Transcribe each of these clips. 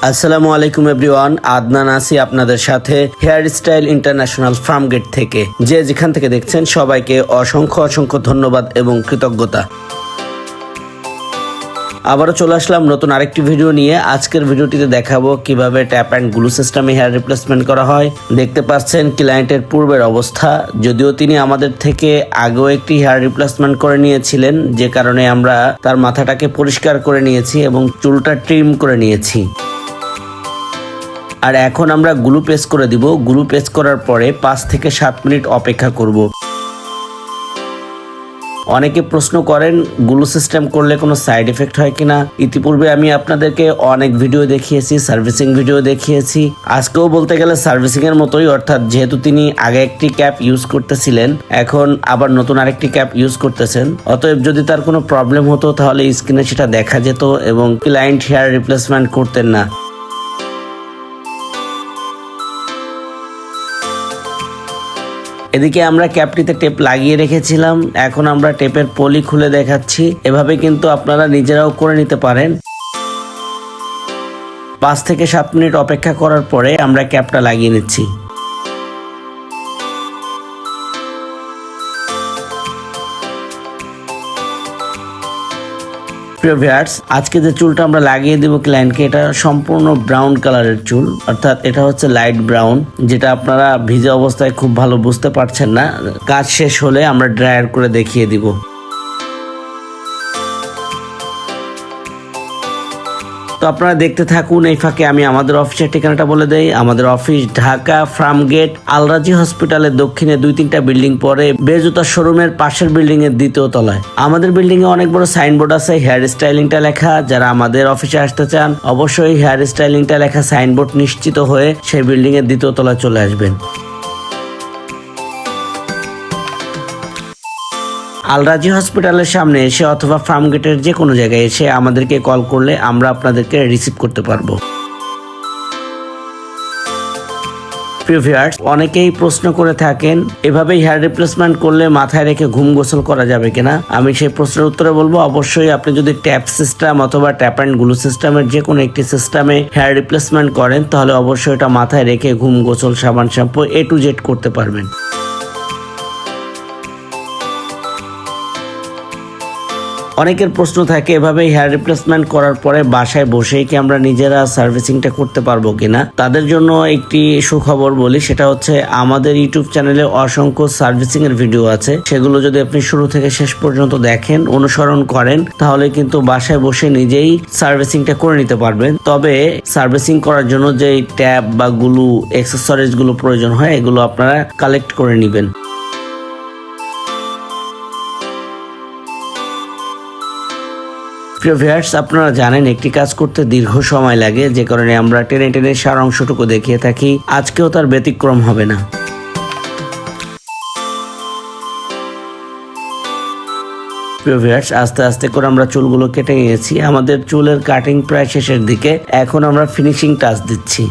আসসালামু আলাইকুম এভরিওয়ান, আদনান আসি আপনাদের সাথে hair style international Farm Gate থেকে। যে যেখান থেকে দেখছেন, সবাইকে অসংখ্য অসংখ্য ধন্যবাদ এবং কৃতজ্ঞতা। আবারও চলে আসলাম নতুন আরেকটি ভিডিও নিয়ে। আজকের ভিডিওটিতে দেখাবো কীভাবে ট্যাপ অ্যান্ড গ্লু সিস্টেমে হেয়ার রিপ্লেসমেন্ট করা হয়। দেখতে পাচ্ছেন ক্লায়েন্টের পূর্বের অবস্থা। যদিও তিনি আমাদের থেকে আগেও একটি হেয়ার রিপ্লেসমেন্ট করে নিয়েছিলেন, যে কারণে আমরা তার মাথাটাকে পরিষ্কার করে নিয়েছি এবং চুলটা ট্রিম করে নিয়েছি। আর এখন আমরা গ্লু পেস্ট করে দিব। গ্লু পেস্ট করার পরে পাঁচ থেকে সাত মিনিট অপেক্ষা করব। অনেকে প্রশ্ন করেন, গ্লু সিস্টেম করলে কোনো সাইড এফেক্ট হয় কিনা? ইতিপূর্বে আমি আপনাদেরকে অনেক ভিডিও দেখিয়েছি, সার্ভিসিং ভিডিও দেখিয়েছি। আজকেও বলতে গেলে সার্ভিসিং এর মতোই, অর্থাৎ যেহেতু তিনি আগে একটি ক্যাপ ইউজ করতেছিলেন, এখন আবার নতুন আরেকটি ক্যাপ ইউজ করতেছেন। অতএব যদি তার কোনো প্রবলেম হতো, তাহলে স্ক্রিনে সেটা দেখা যেত এবং ক্লায়েন্ট হেয়ার রিপ্লেসমেন্ট করতেন না। এদিকে আমরা ক্যাপটিতে টেপ লাগিয়ে রেখেছিলাম, এখন আমরা টেপের পলি খুলে দেখাচ্ছি, এভাবে কিন্তু আপনারা নিজেরাও করে নিতে পারেন। পাঁচ থেকে সাত মিনিট অপেক্ষা করার পরে আমরা ক্যাপটা লাগিয়ে নিচ্ছি। প্রিয় ভিউয়ার্স, আজকে যে চুলটা আমরা লাগিয়ে দেবো ক্লায়েন্টকে এটা সম্পূর্ণ ব্রাউন কালারের চুল, অর্থাৎ এটা হচ্ছে লাইট ব্রাউন যেটা আপনারা ভিজে অবস্থায় খুব ভালো বুঝতে পারছেন না। কাজ শেষ হলে আমরা ড্রায়ার করে দেখিয়ে দিব। তো আপনারা দেখতে থাকুন এই ফাঁকে আমি আমাদের অফিসের ঠিকানাটা বলে দেই। আমাদের office Dhaka, farm gate, Alrazi হসপিটালের দক্ষিণে দুই তিনটা বিল্ডিং পরে বেজুতা শোরুমের পাশের বিল্ডিং এর দ্বিতীয় তলায়। আমাদের বিল্ডিং এ অনেক বড় সাইনবোর্ড আছে, হেয়ার স্টাইলিংটা লেখা। যারা আমাদের অফিসে আসতে চান, অবশ্যই হেয়ার স্টাইলিংটা লেখা সাইনবোর্ড নিশ্চিত হয়ে সেই বিল্ডিং এর দ্বিতীয় তলায় চলে আসবেন। আলরাজি হসপিটালের সামনে এসে অথবা ফার্ম গেটের যে কোনো জায়গায় এসে আমাদেরকে কল করলে আমরা আপনাদেরকে রিসিভ করতে পারব। অনেকেই প্রশ্ন করে থাকেন এভাবে হেয়ার রিপ্লেসমেন্ট করলে মাথায় রেখে ঘুম গোসল করা যাবে কিনা? আমি সেই প্রশ্নের উত্তরে বলব, অবশ্যই আপনি যদি ট্যাপ সিস্টেম অথবা ট্যাপ অ্যান্ড গ্লু সিস্টেমের যে কোনো একটি সিস্টেমে হেয়ার রিপ্লেসমেন্ট করেন, তাহলে অবশ্যই এটা মাথায় রেখে ঘুম গোসল, সাবান, শ্যাম্পু এ টু জেড করতে পারবেন। অনেকের প্রশ্ন থাকে এভাবে হেয়ার রিপ্লেসমেন্ট করার পরে বাসায় বসেই কি আমরা নিজেরা সার্ভিসিংটা করতে পারব কিনা? তাদের জন্য একটি সুখবর বলি, সেটা হচ্ছে আমাদের ইউটিউব চ্যানেলে অসংখ্য সার্ভিসিং এর ভিডিও আছে। সেগুলো যদি আপনি শুরু থেকে শেষ পর্যন্ত দেখেন, অনুসরণ করেন, তাহলে কিন্তু বাসায় বসে নিজেই সার্ভিসিংটা করে নিতে পারবেন। তবে সার্ভিসিং করার জন্য যে ট্যাব বা গুলো এক্সেসরিজগুলো প্রয়োজন হয়, এগুলো আপনারা কালেক্ট করে নেবেন। প্রিয় ভিউয়ার্স আপনারা জানেন একটি কাজ করতে দীর্ঘ সময় লাগে, যে কারণে আমরা টেনে টেনে সার অংশটুকু দেখিয়ে থাকি। আজকেও তার ব্যতিক্রম হবে না। আস্তে আস্তে করে আমরা চুলগুলো কেটে নিয়েছি। আমাদের চুলের কাটিং প্রায় শেষের দিকে। এখন আমরা ফিনিশিং টাচ দিচ্ছি।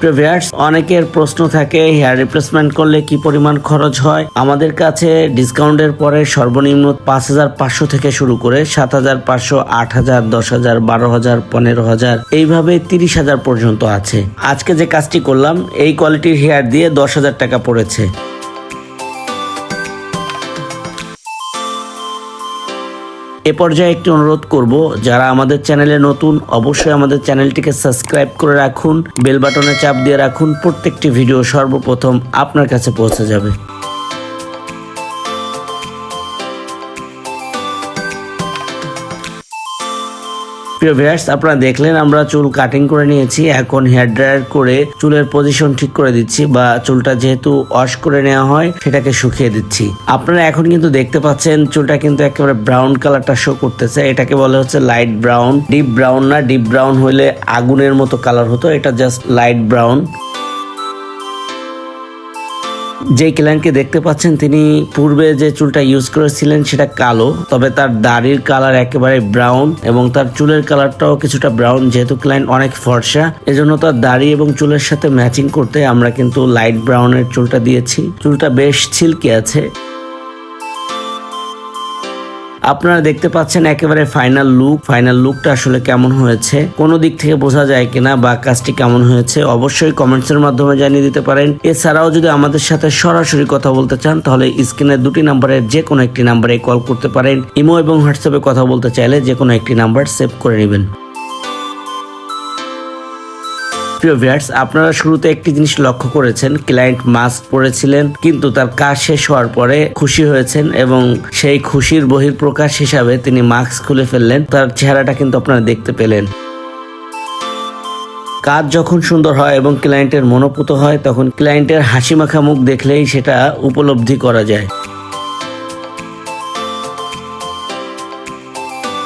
প্রিভিয়ার্স অনেকের প্রশ্ন থাকে হেয়ার রিপ্লেসমেন্ট করলে কি পরিমাণ খরচ হয়? আমাদের কাছে ডিসকাউন্টের পরে সর্বনিম্ন পাঁচ হাজার পাঁচশো থেকে শুরু করে সাত হাজার পাঁচশো, আট হাজার, দশ হাজার, বারো হাজার, পনেরো হাজার, এইভাবে তিরিশ হাজার পর্যন্ত আছে। আজকে যে কাজটি করলাম, এই কোয়ালিটির হেয়ার দিয়ে দশ হাজার টাকা পড়েছে। এ পর্যায়ে একটি অনুরোধ করব, যারা আমাদের চ্যানেলে নতুন, অবশ্যই আমাদের চ্যানেলটিকে সাবস্ক্রাইব করে রাখুন, বেল বাটনে চাপ দিয়ে রাখুন, প্রত্যেকটি ভিডিও সর্বপ্রথম আপনার কাছে পৌঁছে যাবে। প্রিয় ভিউয়ার্স আপনারা দেখলেন আমরা চুল কাটিং করে নিয়েছি। এখন হেয়ার ড্রায়ার করে চুলের পজিশন ঠিক করে দিচ্ছি বা চুলটা যেহেতু ওয়াশ করে নেওয়া হয়, সেটাকে শুকিয়ে দিচ্ছি। আপনারা এখন কিন্তু দেখতে পাচ্ছেন চুলটা কিন্তু একেবারে ব্রাউন কালারটা শো করতেছে। এটাকে বলে হচ্ছে লাইট ব্রাউন ডিপ ব্রাউন না ডিপ ব্রাউন হলে আগুনের মতো কালার হতো। এটা জাস্ট লাইট ব্রাউন যে ক্লায়েন্টকে দেখতে পাচ্ছেন, তিনি পূর্বে যে চুলটা ইউজ করেছিলেন সেটা কালো, তবে তার দাড়ির কালার একেবারে ব্রাউন এবং তার চুলের কালারটাও কিছুটা ব্রাউন যেহেতু ক্লায়েন্ট অনেক ফর্সা। এজন্য তার দাড়ি এবং চুলের সাথে ম্যাচিং করতে আমরা কিন্তু লাইট ব্রাউনের চুলটা দিয়েছি। চুলটা বেশ ছিলকে আছে। আপনারা দেখতে পাচ্ছেন একেবারে ফাইনাল লুক ফাইনাল লুকটা আসলে কেমন হয়েছে, কোনো দিক থেকে বোঝা যায় কিনা বা কাজটি কেমন হয়েছে, অবশ্যই কমেন্টস এর মাধ্যমে জানিয়ে দিতে পারেন। এছাড়াও যদি আমাদের সাথে সরাসরি কথা বলতে চান, তাহলে স্ক্রিনের দুটি নাম্বারের যে কোনো একটি নাম্বারে কল করতে পারেন। ইমো এবং হোয়াটসঅ্যাপে কথা বলতে চাইলে যে কোনো একটি নাম্বার সেভ করে নেবেন। প্রিয় ভিউয়ার্স আপনারা শুরুতে একটি জিনিস লক্ষ্য করেছেন ক্লায়েন্ট মাস্ক পরেছিলেন, কিন্তু তার কাজ শেষ হওয়ার পরে খুশি হয়েছেন এবং সেই খুশির বহির্প্রকাশ হিসাবে তিনি মাস্ক খুলে ফেললেন, তার চেহারাটা কিন্তু আপনারা দেখতে পেলেন। কাজ যখন সুন্দর হয় এবং ক্লায়েন্টের মনোপুত হয়, তখন ক্লায়েন্টের হাসি মাখা মুখ দেখলেই সেটা উপলব্ধি করা যায়।